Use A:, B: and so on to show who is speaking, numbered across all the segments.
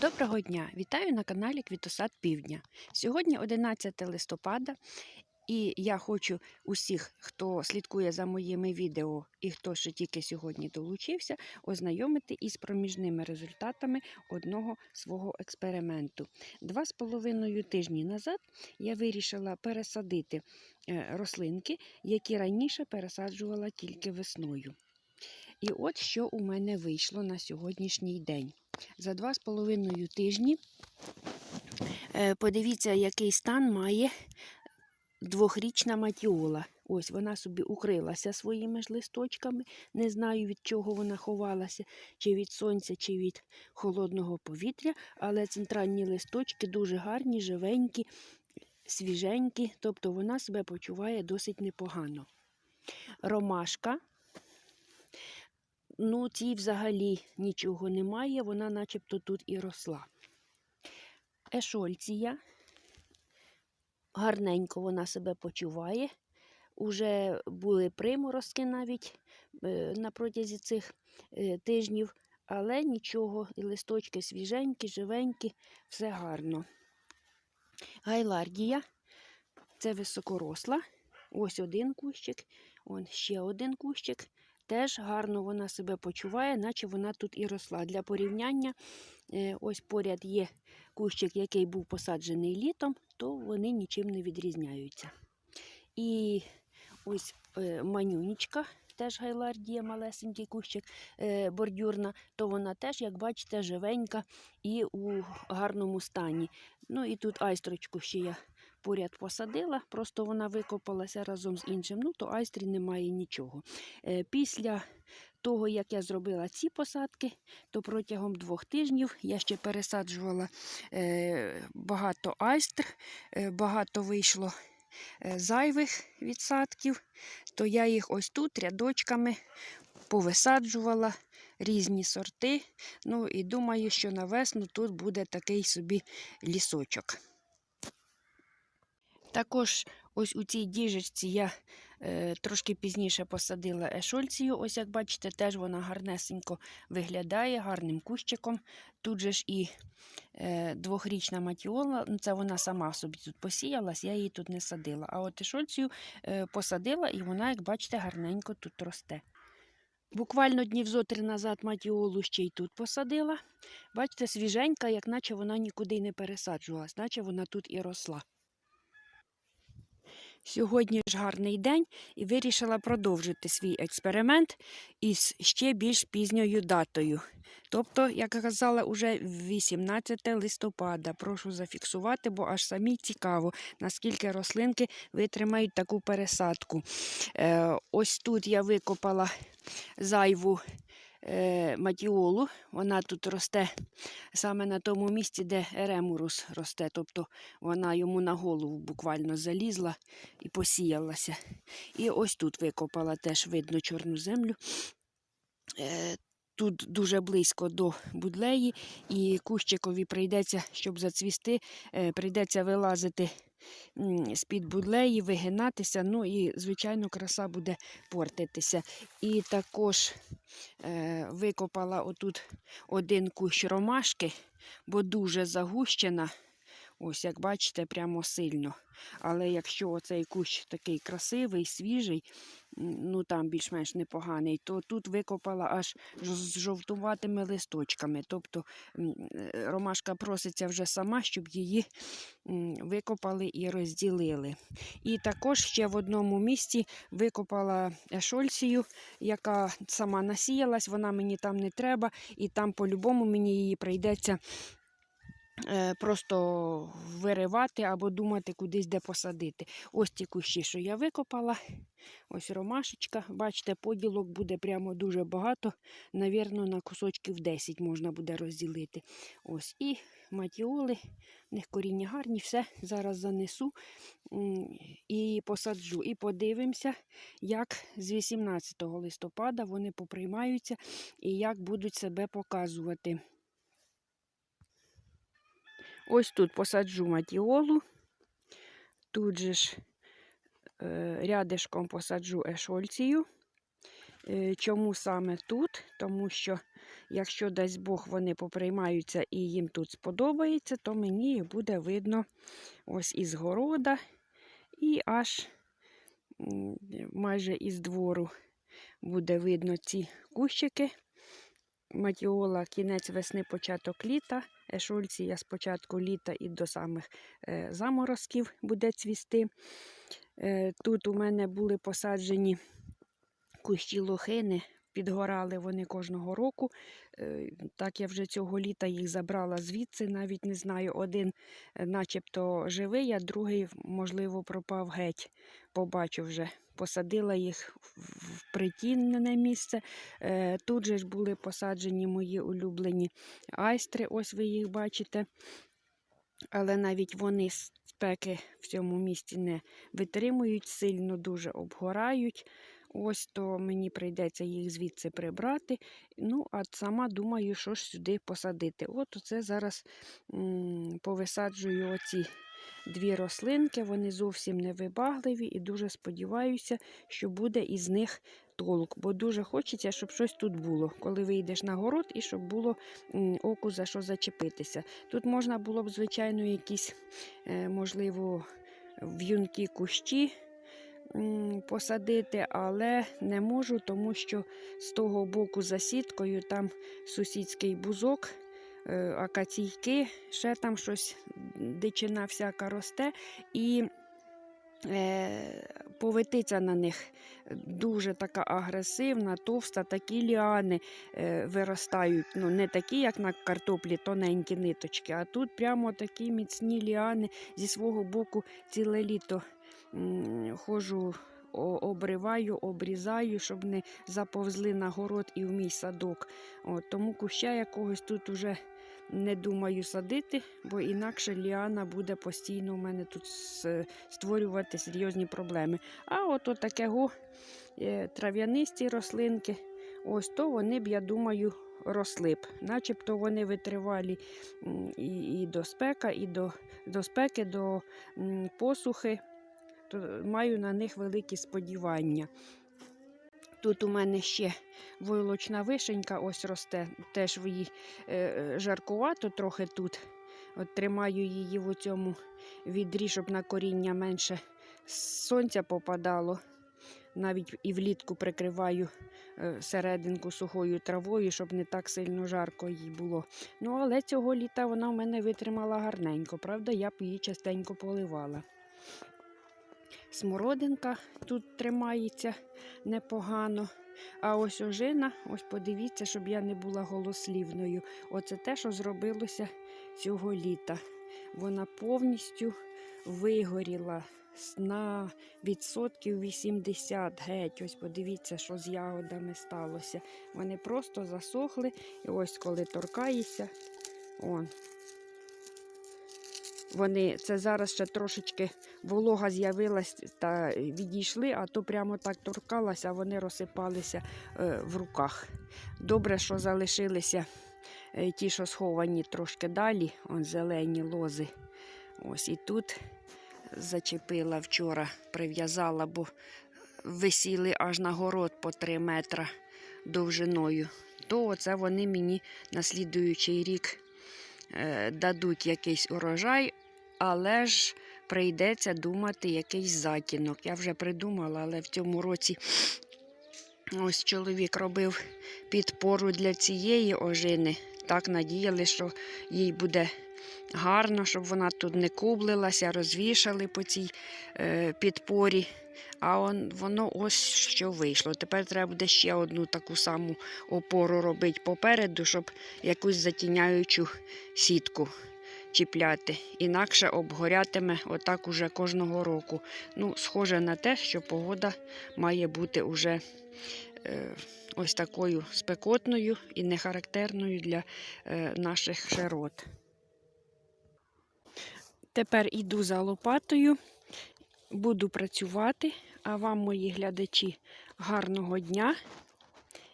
A: Доброго дня! Вітаю на каналі Квітосад Півдня. Сьогодні 11 листопада, і я хочу усіх, хто слідкує за моїми відео і хто ще тільки сьогодні долучився, ознайомити із проміжними результатами одного свого експерименту. Два з половиною тижні назад я вирішила пересадити е, рослинки, які раніше пересаджувала тільки весною. І от що у мене вийшло на сьогоднішній день. За два з половиною тижні е, подивіться, який стан має двохрічна матіола. Ось вона собі укрилася своїми ж листочками. Не знаю, від чого вона ховалася, чи від сонця, чи від холодного повітря, але центральні листочки дуже гарні, живенькі, свіженькі, тобто вона себе почуває досить непогано. Ромашка Ну, цій взагалі нічого немає, вона начебто тут і росла. Ешольція. Гарненько вона себе почуває. Уже були приморозки навіть е, на протязі цих е, тижнів, але нічого, і листочки свіженькі, живенькі, все гарно. Гайлардія це високоросла. Ось один кущик, он ще один кущик. Теж гарно вона себе почуває, наче вона тут і росла. Для порівняння, е, ось поряд є кущик, який був посаджений літом, то вони нічим не відрізняються. І ось е, манюнічка, теж гайлардія, малесенький кущик е, бордюрна, то вона теж, як бачите, живенька і у гарному стані. Ну і тут айстрочку ще я поряд посадила, просто вона викопалася разом з іншим. Ну, то айстрі немає нічого. Е, Після того, як я зробила ці посадки, то протягом двох тижнів я ще пересаджувала е, багато айстр, е, багато вийшло. Зайвих відсадків, то я їх ось тут рядочками повисаджувала різні сорти. Ну і думаю, що на весну тут буде такий собі лісочок. Також ось у цій діжечці я е, трошки пізніше посадила ешольцію. Ось, як бачите, теж вона гарнесенько виглядає, гарним кущиком. Тут же ж і е, двохрічна матіола, ну, це вона сама собі тут посіялась, я її тут не садила. А от ешольцію е, посадила, і вона, як бачите, гарненько тут росте. Буквально днів зо три назад матіолу ще й тут посадила. Бачите, свіженька, як наче вона нікуди не пересаджувалась, наче вона тут і росла. Сьогодні ж гарний день і вирішила продовжити свій експеримент із ще більш пізньою датою. Тобто, як казала, уже 18 листопада. Прошу зафіксувати, бо аж самі цікаво, наскільки рослинки витримають таку пересадку. Е, ось тут я викопала зайву матіолу. Вона тут росте саме на тому місці, де еремурус росте. Тобто вона йому на голову буквально залізла і посіялася. І ось тут викопала теж видно чорну землю. Е, Тут дуже близько до будлеї, і кущикові прийдеться, щоб зацвісти, е, прийдеться вилазити з-під будлеї, вигинатися. Ну і, звичайно, краса буде портитися. І також е, викопала отут один кущ ромашки, бо дуже загущена. Ось, як бачите, прямо сильно. Але якщо оцей кущ такий красивий, свіжий, ну там більш-менш непоганий, то тут викопала аж з жовтуватими листочками. Тобто е, ромашка проситься вже сама, щоб її викопали і розділили. І також ще в одному місці викопала ешольцію, яка сама насіялась, вона мені там не треба, і там по-любому мені її прийдеться просто виривати або думати кудись де посадити. Ось ті кущі, що я викопала. Ось ромашечка. Бачите, поділок буде прямо дуже багато. Навірно, на кусочків 10 можна буде розділити. Ось і матіоли, в них коріння гарні, все зараз занесу і посаджу. І подивимося, як з 18 листопада вони поприймаються і як будуть себе показувати. Ось тут посаджу матіолу. Тут же ж е, рядишком посаджу ешольцію. Е, Чому саме тут? Тому що якщо дасть Бог вони поприймаються і їм тут сподобається, то мені їх буде видно ось із города і аж майже із двору буде видно ці кущики. Матіола кінець весни, початок літа. Ешольція з початку літа і до самих е, заморозків буде цвісти. Е, тут у мене були посаджені кущі лохини, підгорали вони кожного року. Е, так я вже цього літа їх забрала звідси, навіть не знаю, один е, начебто живий, а другий, можливо, пропав геть. Побачу вже. Посадила їх в- притінне місце. Е, Тут же ж були посаджені мої улюблені айстри, ось ви їх бачите. Але навіть вони спеки в цьому місці не витримують, сильно дуже обгорають. Ось то мені прийдеться їх звідси прибрати. Ну, а сама думаю, що ж сюди посадити. От оце зараз м, повисаджую оці дві рослинки. Вони зовсім не вибагливі і дуже сподіваюся, що буде із них толк. Бо дуже хочеться, щоб щось тут було, коли вийдеш на город і щоб було м, оку за що зачепитися. Тут можна було б, звичайно, якісь, е, можливо, в'юнкі кущі посадити, але не можу, тому що з того боку за сіткою там сусідський бузок, е, акаційки, ще там щось, дичина всяка росте. І е, повитиця на них дуже така агресивна, товста, такі ліани е, виростають. Ну, не такі, як на картоплі, тоненькі ниточки, а тут прямо такі міцні ліани зі свого боку ціле літо о- Обриваю, обрізаю, щоб не заповзли на город і в мій садок. От, тому куща якогось тут уже не думаю садити, бо інакше ліана буде постійно у мене тут створювати серйозні проблеми. А от такого трав'янисті рослинки, ось то вони б, я думаю, росли б. Начебто вони витривалі і, і до спека, і до, до спеки, до посухи. То маю на них великі сподівання. Тут у мене ще войлочна вишенька ось росте, теж її е, е, жаркувато трохи тут. От тримаю її в цьому відрі, щоб на коріння менше сонця попадало. Навіть і влітку прикриваю е, серединку сухою травою, щоб не так сильно жарко їй було. Ну, але цього літа вона в мене витримала гарненько. Правда, я б її частенько поливала. Смородинка тут тримається непогано. А ось ожина, ось подивіться, щоб я не була голослівною. Оце те, що зробилося цього літа. Вона повністю вигоріла на відсотків 80 геть. Ось подивіться, що з ягодами сталося. Вони просто засохли. І ось коли торкаєшся, он. Вони це зараз ще трошечки волога з'явилась та відійшли, а то прямо так торкалася, а вони розсипалися е, в руках. Добре, що залишилися е, ті, що сховані трошки далі, он зелені лози. Ось і тут зачепила вчора, прив'язала, бо висіли аж на город по 3 метра довжиною. То оце вони мені на слідуючий рік е, дадуть якийсь урожай, але ж прийдеться думати якийсь затінок. Я вже придумала, але в цьому році ось чоловік робив підпору для цієї ожини. Так надіяли, що їй буде гарно, щоб вона тут не кублилася, розвішали по цій е, підпорі. А он, воно ось що вийшло. Тепер треба буде ще одну таку саму опору робити попереду, щоб якусь затіняючу сітку чіпляти. Інакше обгорятиме отак уже кожного року. Ну, схоже на те, що погода має бути уже е, ось такою спекотною і нехарактерною для е, наших широт. Тепер іду за лопатою, буду працювати, а вам, мої глядачі, гарного дня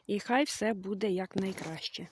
A: і хай все буде якнайкраще.